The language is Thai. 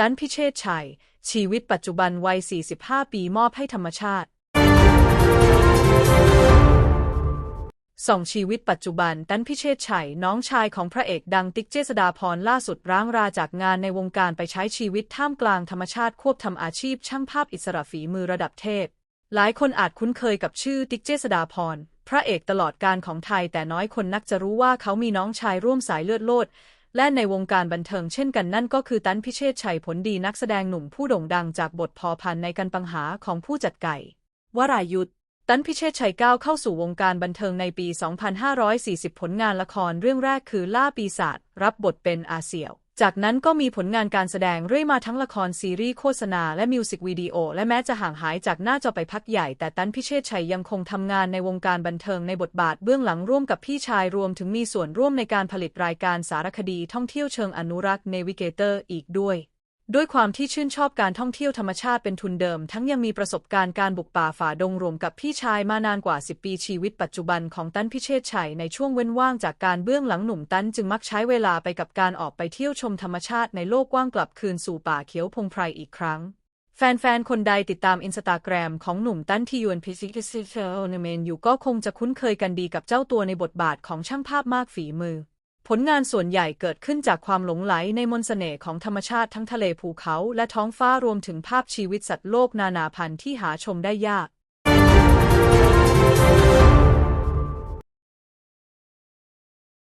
ตันพิเชษชัย ชีวิตปัจจุบันวัย 45 ปีมอบให้ธรรมชาติสองชีวิตปัจจุบันตันพิเชษชัย น้องชายของพระเอกดังติ๊กเจษดาพรล่าสุดร้างราจากงานในวงการไปใช้ชีวิตท่ามกลางธรรมชาติควบทำอาชีพช่างภาพอิสระฝีมือระดับเทพ หลายคนอาจคุ้นเคยกับชื่อติ๊กเจษดาพรพระเอกตลอดการของไทยแต่น้อยคนนักจะรู้ว่าเขามีน้องชายร่วมสายเลือดโลด และในวงการบันเทิงเช่นกันนั่นก็คือตันพิเชษชัยผลดีนักแสดงหนุ่มผู้โด่งดังจากบทพอพันในกันปังหาของผู้จัดไก่ วรายุทธตันพิเชษชัยก้าวเข้าสู่วงการบันเทิงในปี 2540 ผลงานละครเรื่องแรกคือล่าปีศาจรับบทเป็นอาเสียว จากนั้นก็มีผลงานการแสดงเรื่อยมาทั้งละครซีรีส์โฆษณาและมิวสิกวิดีโอ และแม้จะห่างหายจากหน้าจอไปพักใหญ่ แต่ตันพิเชษชัยยังคงทำงานในวงการบันเทิงในบทบาทเบื้องหลังร่วมกับพี่ชายรวมถึงมีส่วนร่วมในการผลิตรายการสารคดีท่องเที่ยวเชิงอนุรักษ์เนวิเกเตอร์อีกด้วย ด้วยความที่ชื่นชอบการท่องเที่ยวธรรมชาติเป็นทุนเดิม ทั้งยังมีประสบการณ์การบุกป่าฝ่าดงรวมกับพี่ชายมานานกว่า 10 ปีชีวิตปัจจุบันของตันพิเชษชัยในช่วงเว้นว่างจากการเบื้องหลังหนุ่มตันจึงมักใช้เวลาไปกับการออกไปเที่ยวชมธรรมชาติในโลกกว้างกลับคืนสู่ป่าเขียวพงไพรอีกครั้ง แฟนๆ คนใดติดตามอินสตาแกรมของหนุ่มตันที่ยวนพิซิซิเชอร์เมนอยู่ก็คงจะคุ้นเคยกันดีกับเจ้าตัวในบทบาทของช่างภาพมากฝีมือ ผลงานส่วนใหญ่เกิดขึ้นจากความหลงไหลในมนต์เสน่ห์ของธรรมชาติทั้งทะเลภูเขาและท้องฟ้ารวมถึงภาพชีวิตสัตว์โลกนานาพันธุ์ที่หาชมได้ยาก